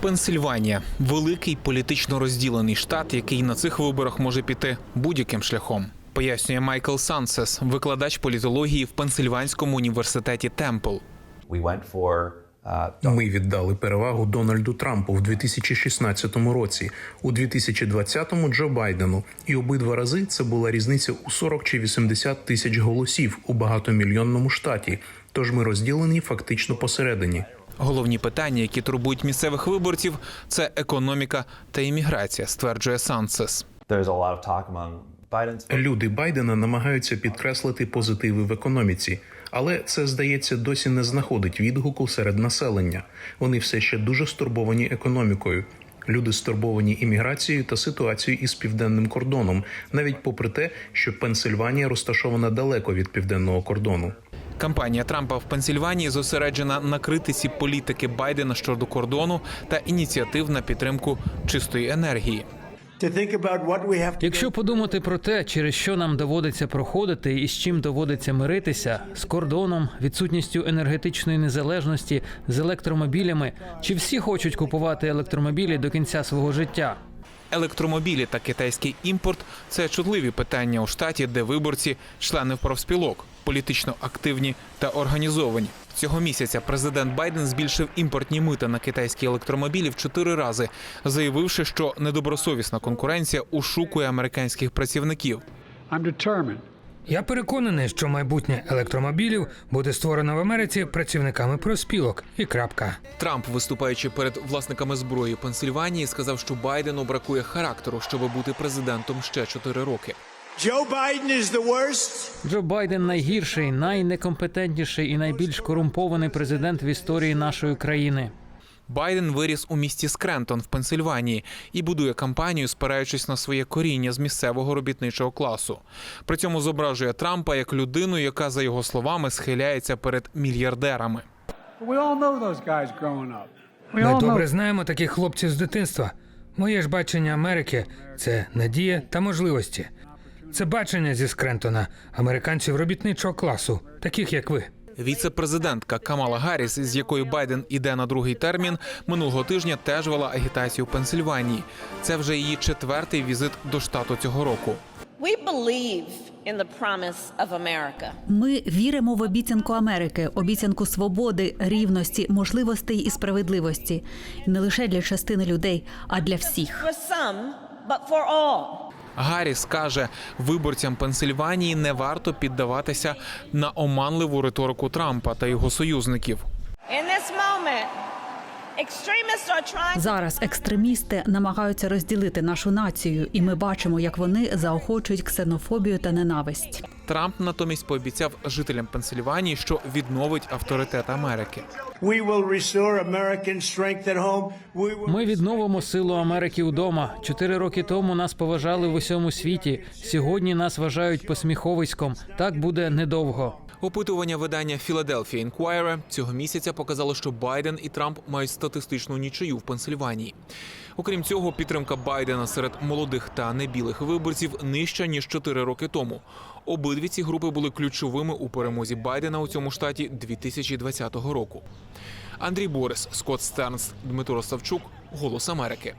Пенсильванія великий політично розділений штат, який на цих виборах може піти будь-яким шляхом. Пояснює Майкл Сансес, викладач політології в Пенсильванському університеті Темпл. Uh, Ми віддали перевагу Дональду Трампу в 2016 році, у 2020-му Джо Байдену. І обидва рази це була різниця у 40 чи 80 тисяч голосів у багатомільйонному штаті. Тож ми розділені фактично посередині. Головні питання, які турбують місцевих виборців, це економіка та імміграція, стверджує Сансес. Люди Байдена намагаються підкреслити позитиви в економіці, але це здається досі не знаходить відгуку серед населення. Вони все ще дуже стурбовані економікою. Люди стурбовані імміграцією та ситуацією із південним кордоном, навіть попри те, що Пенсильванія розташована далеко від південного кордону. Кампанія Трампа в Пенсільванії зосереджена на критиці політики Байдена щодо кордону та ініціатив на підтримку чистої енергії. Якщо подумати про те, через що нам доводиться проходити і з чим доводиться миритися з кордоном, відсутністю енергетичної незалежності, з електромобілями, чи всі хочуть купувати електромобілі до кінця свого життя? Електромобілі та китайський імпорт це чутливі питання у штаті, де виборці члени профспілок, політично активні та організовані. Цього місяця президент Байден збільшив імпортні мита на китайські електромобілі в чотири рази, заявивши, що недобросовісна конкуренція ушукує американських працівників. Я переконаний, що майбутнє електромобілів буде створено в Америці працівниками профспілок. І крапка. Трамп, виступаючи перед власниками зброї Пенсильванії, сказав, що Байдену бракує характеру, щоб бути президентом ще чотири роки. Joe Biden is. Джо Байден найгірший, найнекомпетентніший і найбільш корумпований президент в історії нашої країни. Байден виріс у місті Скрентон в Пенсильванії і будує кампанію, спираючись на своє коріння з місцевого робітничого класу. При цьому зображує Трампа як людину, яка, за його словами, схиляється перед мільярдерами. We all know those guys growing up. We Ми добре знаємо таких хлопців з дитинства. Моє ж бачення Америки це надія та можливості. Це бачення зі Скрентона американців робітничого класу, таких як ви. Віце-президентка Камала Гарріс, з якою Байден іде на другий термін, минулого тижня теж вела агітацію в Пенсильванії. Це вже її четвертий візит до штату цього року. Ми віримо в обіцянку Америки, обіцянку свободи, рівності, можливостей і справедливості. Не лише для частини людей, а для всіх. Гарріс каже, виборцям Пенсильванії не варто піддаватися на оманливу риторику Трампа та його союзників. In this moment, Зараз екстремісти намагаються розділити нашу націю, і ми бачимо, як вони заохочують ксенофобію та ненависть. Трамп натомість пообіцяв жителям Пенсильванії, що відновить авторитет Америки. We will restore American strength at home. We will Ми відновимо силу Америки удома. Чотири роки тому нас поважали в усьому світі. Сьогодні нас вважають посміховиськом. Так буде недовго. Опитування видання Philadelphia Inquirer цього місяця показало, що Байден і Трамп мають статистичну нічию в Пенсильванії. Окрім цього, підтримка Байдена серед молодих та небілих виборців нижча ніж 4 роки тому. Обидві ці групи були ключовими у перемозі Байдена у цьому штаті 2020 року. Андрій Борис, Скотт Стернс, Дмитро Савчук, Голос Америки.